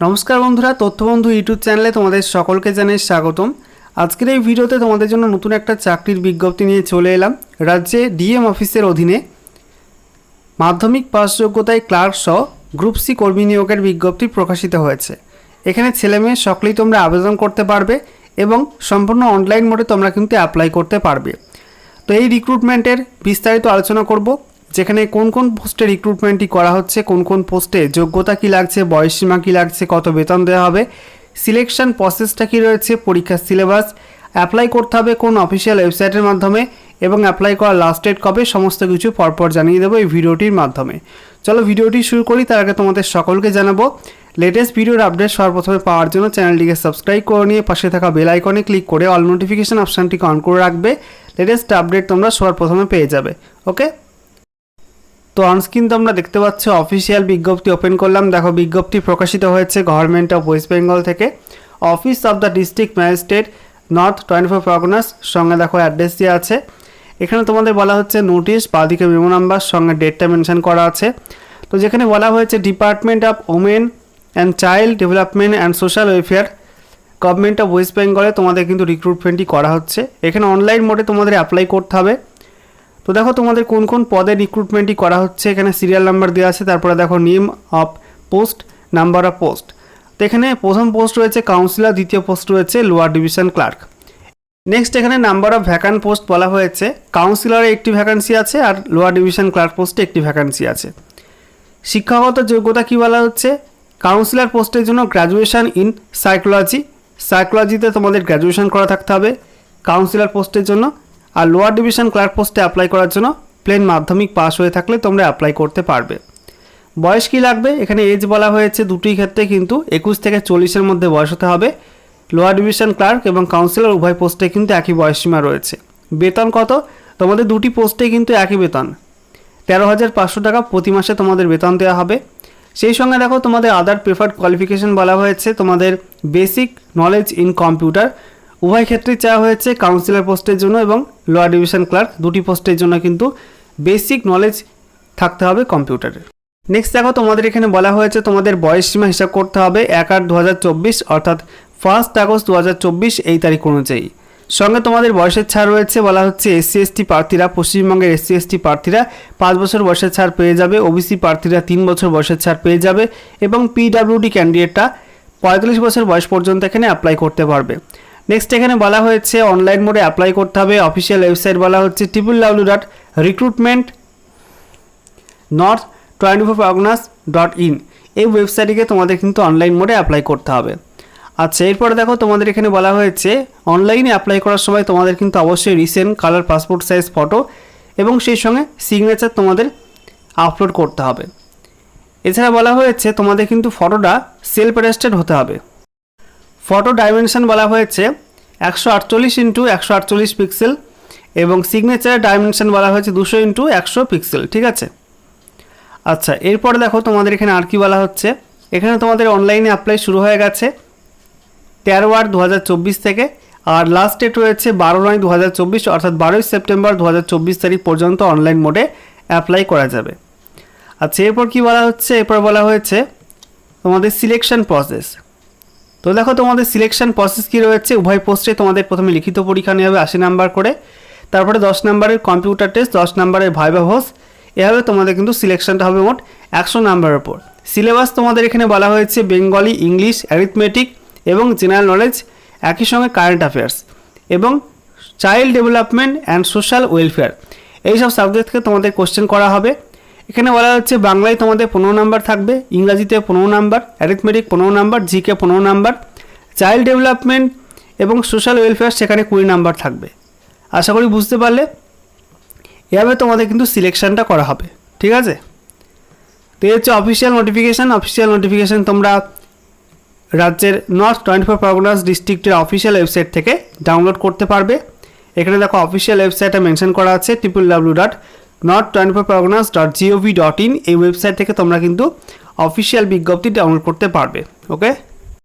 নমস্কার বন্ধুরা, তথ্যবন্ধু ইউটিউব চ্যানেলে তোমাদের সকলকে জানাই স্বাগতম। আজকের এই ভিডিওতে তোমাদের জন্য নতুন একটা চাকরির বিজ্ঞপ্তি নিয়ে চলে এলাম। রাজ্যে ডিএম অফিসের অধীনে মাধ্যমিক পাস যোগ্যতায় ক্লার্ক সহ গ্রুপ সি কর্মী নিয়োগের বিজ্ঞপ্তি প্রকাশিত হয়েছে। এখানে ছেলে মেয়ে সকলেই তোমরা আবেদন করতে পারবে এবং সম্পূর্ণ অনলাইন মোডে তোমরা কিন্তু অ্যাপ্লাই করতে পারবে। তো এই রিক্রুটমেন্টের বিস্তারিত আলোচনা করব। যেখানে কোন কোন পোস্টে রিক্রুটমেন্টটি করা হচ্ছে, কোন কোন পোস্টে যোগ্যতা কী লাগছে বয়সসীমা কী লাগছে, কত বেতন দেওয়া হবে সিলেকশন প্রসেসটা কী রয়েছে, পরীক্ষার সিলেবাস অ্যাপ্লাই করতে হবে কোন অফিসিয়াল ওয়েবসাইটের মাধ্যমে এবং অ্যাপ্লাই করার লাস্ট ডেট কবে, সমস্ত কিছু পরপর জানিয়ে দেবো এই ভিডিওটির মাধ্যমে। চলো ভিডিওটি শুরু করি, তার আগে তোমাদের সকলকে জানাব লেটেস্ট ভিডিওর আপডেট সর্বপ্রথমে পাওয়ার জন্য চ্যানেলটিকে সাবস্ক্রাইব করে নিয়ে পাশে থাকা বেল আইকনে ক্লিক করে অল নোটিফিকেশন অপশানটিকে অন করে রাখবে লেটেস্ট আপডেট তোমরা সবার প্রথমে পেয়ে যাবে ওকে তো অনস্ক্রিন তোমরা দেখতে পাচ্ছ অফিসিয়াল বিজ্ঞপ্তি ওপেন করলাম। দেখো, বিজ্ঞপ্তি প্রকাশিত হয়েছে গভর্নমেন্ট অফ ওয়েস্ট বেঙ্গল থেকে। Office of the district magistrate North twenty four Parganas সঙ্গে দেখো অ্যাড্রেস দিয়ে আছে। এখানে তোমাদের বলা হচ্ছে নোটিশ বাদিকে মেমো নাম্বার সঙ্গে ডেটটা মেনশন করা আছে। তো যেখানে বলা হয়েছে department of women and child development and social welfare government of west বেঙ্গলে তোমাদের কিন্তু রিক্রুটমেন্টই করা হচ্ছে। এখানে অনলাইন মোডে তোমাদের অ্যাপ্লাই করতে হবে। তো দেখো তোমাদের কোন কোন পদে রিক্রুটমেন্টই করা হচ্ছে, এখানে সিরিয়াল নাম্বার দেওয়া আছে, তারপরে দেখো name of post number of post তো এখানে প্রথম পোস্ট রয়েছে কাউন্সিলর দ্বিতীয় পোস্ট রয়েছে লোয়ার ডিভিশন ক্লার্ক নেক্সট এখানে নাম্বার অফ ভ্যাকান্ট পোস্ট বলা হয়েছে কাউন্সিলরে একটি ভ্যাকান্সি আছে আর লোয়ার ডিভিশন ক্লার্ক পোস্টে একটি ভ্যাকান্সি আছে। শিক্ষাগত যোগ্যতা কী বলা হচ্ছে? কাউন্সিলর পোস্টের জন্য গ্র্যাজুয়েশন ইন সাইকোলজি সাইকোলজিতে তোমাদের গ্র্যাজুয়েশন করা থাকতে হবে। কাউন্সিলর পোস্টের জন্য আর লোয়ার ডিভিশন ক্লার্ক পোস্টে অ্যাপ্লাই করার জন্য প্লেন মাধ্যমিক পাস হয়ে থাকলে তোমরা অ্যাপ্লাই করতে পারবে। বয়স কী লাগবে? এখানে এজ বলা হয়েছে দুটি ক্ষেত্রে কিন্তু একুশ থেকে চল্লিশের মধ্যে বয়স হতে হবে। লোয়ার ডিভিশন ক্লার্ক এবং কাউন্সিলর উভয় পোস্টে কিন্তু একই বয়সসীমা রয়েছে। বেতন কত? তোমাদের দুটি পোস্টে কিন্তু একই বেতন। তেরো হাজার পাঁচশো টাকা প্রতি মাসে তোমাদের বেতন দেওয়া হবে। সেই সঙ্গে দেখো তোমাদের আদার প্রেফার্ড কোয়ালিফিকেশন বলা হয়েছে তোমাদের বেসিক নলেজ ইন কম্পিউটার উভয় ক্ষেত্রেই চাওয়া হয়েছে কাউন্সিলর পোস্টের জন্য এবং লোয়ার ডিভিশন ক্লার্ক দুটি পোস্টের জন্য কিন্তু বেসিক নলেজ থাকতে হবে কম্পিউটারের নেক্সট দেখো, তোমাদের এখানে বলা হয়েছে তোমাদের বয়স সীমা হিসাব করতে হবে এক আট দু অর্থাৎ ফার্স্ট আগস্ট দু হাজার চব্বিশ এই তারিখ অনুযায়ী। সঙ্গে তোমাদের বয়সের ছাড় রয়েছে, বলা হচ্ছে এসসি এসটি প্রার্থীরা, পশ্চিমবঙ্গের এসসি এসটি প্রার্থীরা পাঁচ বছর বয়সের ছাড় পেয়ে যাবে ওবিসি প্রার্থীরা তিন বছর বয়সের ছাড় পেয়ে যাবে এবং পিডাব্লিউডি ক্যান্ডিডেটটা পঁয়তাল্লিশ বছর বয়স পর্যন্ত এখানে অ্যাপ্লাই করতে পারবে। নেক্সট এখানে বলা হয়েছে অনলাইন মোডে অ্যাপ্লাই করতে হবে। অফিসিয়াল ওয়েবসাইট বলা হচ্ছে triple W dot recruitment north twenty four Parganas dot in এই ওয়েবসাইটটিকে তোমাদের কিন্তু অনলাইন মোডে অ্যাপ্লাই করতে হবে। আচ্ছা এরপরে দেখো, তোমাদের এখানে বলা হয়েছে অনলাইনে অ্যাপ্লাই করার সময় তোমাদের কিন্তু অবশ্যই recent colour passport size photo এবং সেই সঙ্গে সিগনেচার তোমাদের আপলোড করতে হবে। এছাড়া বলা হয়েছে, তোমাদের কিন্তু ফটোটা সেলফ অ্যারেস্টেড হতে হবে। ফটো ডাইমেনশন বলা হয়েছে একশো আটচল্লিশ ইন্টু একশো আটচল্লিশ পিক্সেল এবং সিগনেচার ডাইমেনশন বলা হয়েছে দুশো ইন্টু একশো পিক্সেল, ঠিক আছে? আচ্ছা এরপরে দেখো তোমাদের এখানে আর কি বলা হচ্ছে। এখানে তোমাদের অনলাইনে অ্যাপ্লাই শুরু হয়ে গেছে তেরো আট দু থেকে, আর লাস্ট ডেট রয়েছে বারো নয় দু অর্থাৎ বারোই সেপ্টেম্বর দু হাজার চব্বিশ তারিখ পর্যন্ত অনলাইন মোডে অ্যাপ্লাই করা যাবে। আচ্ছা এরপর কি বলা হচ্ছে? এরপর বলা হয়েছে তোমাদের সিলেকশন প্রসেস তো দেখো তোমাদের সিলেকশন প্রসেস কী রয়েছে? উভয় পোস্টে তোমাদের প্রথমে লিখিত পরীক্ষা নেওয়া হবে আশি নাম্বার করে। তারপরে দশ নাম্বারের কম্পিউটার টেস্ট দশ নাম্বারের ভাইবা হোস এভাবে তোমাদের কিন্তু সিলেকশনটা হবে মোট একশো নাম্বারের ওপর সিলেবাস তোমাদের এখানে বলা হয়েছে বেঙ্গলি ইংলিশ অ্যারিথমেটিক এবং জেনারেল নলেজ একই সঙ্গে কারেন্ট অ্যাফেয়ার্স এবং child development and social welfare এইসব সাবজেক্ট থেকে তোমাদের কোশ্চেন করা হবে। এখানে বলা হচ্ছে বাংলায় তোমাদের পনেরো নাম্বার থাকবে, ইংরাজিতে পনেরো নাম্বার অ্যারিথমেটিক পনেরো নাম্বার জিকে পনেরো নাম্বার। চাইল্ড ডেভেলপমেন্ট এবং সোশ্যাল ওয়েলফেয়ার সেখানে কুড়ি নাম্বার থাকবে। আশা করি বুঝতে পারলে, এভাবে তোমাদের কিন্তু সিলেকশনটা করা হবে, ঠিক আছে? তো এই হচ্ছে অফিসিয়াল নোটিফিকেশান অফিসিয়াল নোটিফিকেশান তোমরা রাজ্যের নর্থ টোয়েন্টি ফোর পরগনাস ডিস্ট্রিক্টের অফিসিয়াল ওয়েবসাইট থেকে ডাউনলোড করতে পারবে। এখানে দেখো অফিসিয়াল ওয়েবসাইটে মেনশন করা আছে triple W dot north twenty four Parganas dot GOV dot in এই ওয়েবসাইট থেকে তোমরা কিন্তু অফিসিয়াল বিজ্ঞপ্তি ডাউনলোড করতে পারবে ওকে